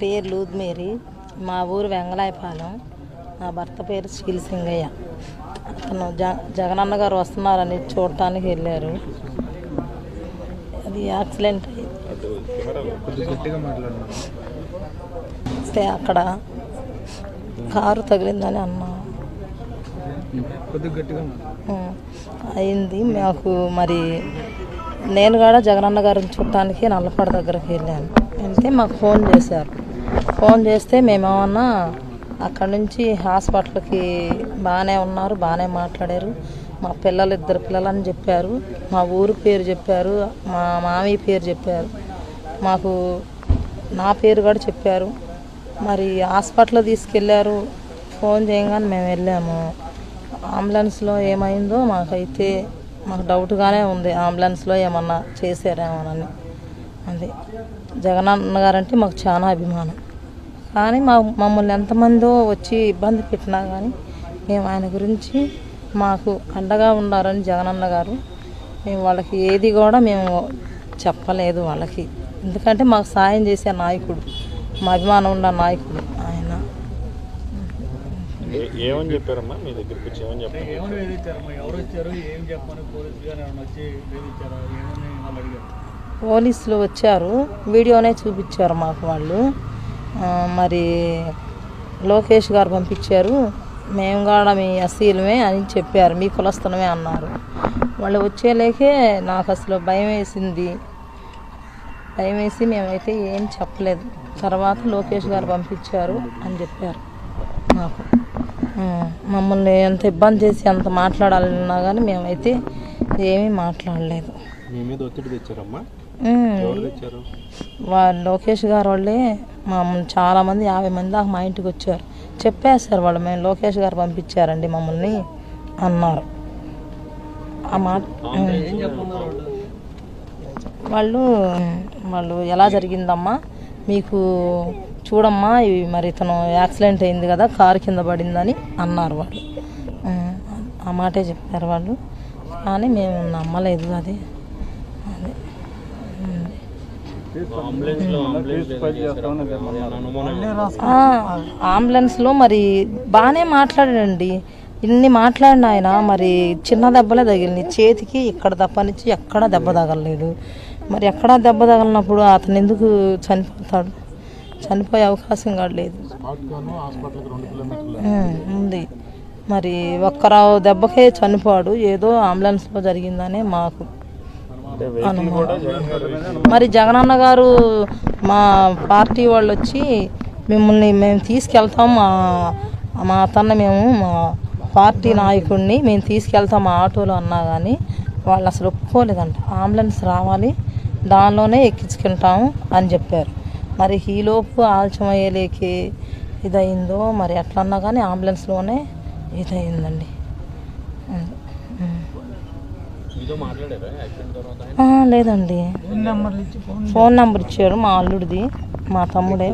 పేరు లూద్ మేరీ. మా ఊరు వెంగళాయపాలెం. నా భర్త పేరు శ్రీసింగయ్య అతను జ జగనన్న గారు వస్తున్నారని చూడటానికి వెళ్ళారు. అది యాక్సిడెంట్ అయ్యి అక్కడ కారు తగిలిందని అన్నా అయింది. మాకు మరి నేను కూడా జగనన్న గారిని చూడటానికి నల్లపాడు దగ్గరికి వెళ్ళాను. అంటే మాకు ఫోన్ చేశారు. ఫోన్ చేస్తే మేమేమన్నా అక్కడ నుంచి హాస్పిటల్కి బాగానే ఉన్నారు బాగానే మాట్లాడారు. మా పిల్లలు ఇద్దరు పిల్లలని చెప్పారు. మా ఊరు పేరు చెప్పారు మా మామయ్య పేరు చెప్పారు. మాకు నా పేరు కూడా చెప్పారు. మరి హాస్పిటల్ తీసుకెళ్ళారు ఫోన్ చేయగానే మేము వెళ్ళాము. అంబులెన్స్లో ఏమైందో మాకైతే మాకు డౌట్గానే ఉంది. అంబులెన్స్లో ఏమన్నా చేశారేమోనని. అది జగనన్న గారంటే మాకు చాలా అభిమానం. కానీ మా మమ్మల్ని ఎంతమందో వచ్చి ఇబ్బంది పెట్టినా కానీ మేము ఆయన గురించి మాకు అండగా ఉన్నారని జగనన్న గారు మేము వాళ్ళకి ఏది కూడా మేము చెప్పలేదు వాళ్ళకి. ఎందుకంటే మాకు సాయం చేసే నాయకుడు మా అభిమానం ఉన్న నాయకుడు ఆయన. ఏ- ఏమని చెప్పారమ్మా? మీ దగ్గరికి వచ్చి ఏమని చెప్పారు? ఏమని వేధించారమ్మా? ఎవరు వచ్చారు? ఏం చెప్పమని పోలీసులు కానీ ఏమైనా వచ్చి వేధించారా? ఏమని వాళ్ళు అడిగారు? పోలీసులు వచ్చారు వీడియోనే చూపించారు మాకు వాళ్ళు. మరి లోకేష్ గారు పంపించారు. మేము కూడా మీ అసీలమే అని చెప్పారు. మీ కులస్థలమే అన్నారు. వాళ్ళు వచ్చేలేకే నాకు అసలు భయం వేసింది. భయం వేసి మేమైతే ఏం చెప్పలేదు. తర్వాత లోకేష్ గారు పంపించారు అని చెప్పారు మాకు. మమ్మల్ని ఎంత ఇబ్బంది చేసి అంత మాట్లాడాలన్నా కానీ మేమైతే ఏమీ మాట్లాడలేదు. వాళ్ళు లోకేష్ గారు వాళ్ళే. మా చాలా మంది యాభై మంది దాకా మా ఇంటికి వచ్చారు. చెప్పేశారు వాళ్ళు మేము లోకేష్ గారు పంపించారండి మమ్మల్ని అన్నారు. ఆ మాట వాళ్ళు? వాళ్ళు ఎలా జరిగిందమ్మా? మీకు చూడమ్మా ఇవి మరి ఇతను యాక్సిడెంట్ అయింది కదా కారు కింద పడిందని అన్నారు వాళ్ళు. ఆ మాటే చెప్పారు వాళ్ళు. కానీ మేము నమ్మలేదు అది ఉమ్. అంబులెన్స్లో అంబులెన్స్ అనుమానం ఆ, అంబులెన్స్లో మరి బాగానే మాట్లాడాడండి. ఇన్ని మాట్లాడిన ఆయన మరి చిన్న దెబ్బలే తగిలినాయి. చేతికి ఇక్కడ తప్పనిచ్చి ఎక్కడా దెబ్బ తగలలేదు మరి ఎక్కడా దెబ్బ తగలినప్పుడు అతను ఎందుకు చనిపోతాడు? చనిపోయే అవకాశం కూడా లేదు. ఉంది. మరి ఒక్కరావు దెబ్బకే చనిపోడు ఏదో అంబులెన్స్లో జరిగిందనే మాకు మరి జగనన్న గారు మా పార్టీ వాళ్ళు వచ్చి మిమ్మల్ని మేము తీసుకెళ్తాం మా మా అతన్ని మేము మా పార్టీ నాయకుడిని మేము తీసుకెళ్తాం మా ఆటోలో అన్నా కానీ వాళ్ళు అసలు ఒప్పుకోలేదంట. అంబులెన్స్ రావాలి దానిలోనే ఎక్కించుకుంటాము అని చెప్పారు. మరి ఈలోపు ఆలస్యం అయ్యేలేకి ఇదయిందో మరి ఎట్లన్నా కానీ అంబులెన్స్లోనే ఇదయిందండి ఉం. ఉం. మీతో మాట్లాడారా యాక్సిడెంట్ తర్వాత ఆ, లేదండి. ఫోన్ నెంబర్ ఇచ్చాడు మా అల్లుడిది మా తమ్ముడే.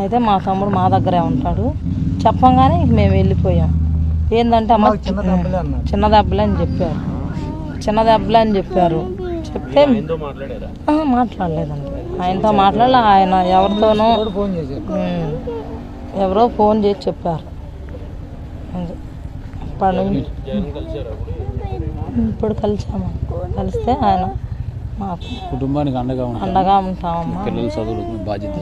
అయితే మా తమ్ముడు మా దగ్గరే ఉంటాడు. చెప్పంగానే ఇంక మేము వెళ్ళిపోయాం. ఏంటంటే అమ్మ చిన్న దెబ్బలే అని చెప్పారు. చిన్న దెబ్బలే అని చెప్పారు. చెప్తే మాట్లాడలేదండి. ఆయనతో మాట్లాడలే ఆయన ఎవరితోనో. ఎవరో ఫోన్ చేసి చెప్పారు. ఇప్పుడు కలిసాము. కలిస్తే ఆయన మాకు కుటుంబానికి అండగా ఉంటాం అండగా ఉంటామమ్మా. పిల్లల చదువులకు బాధ్యత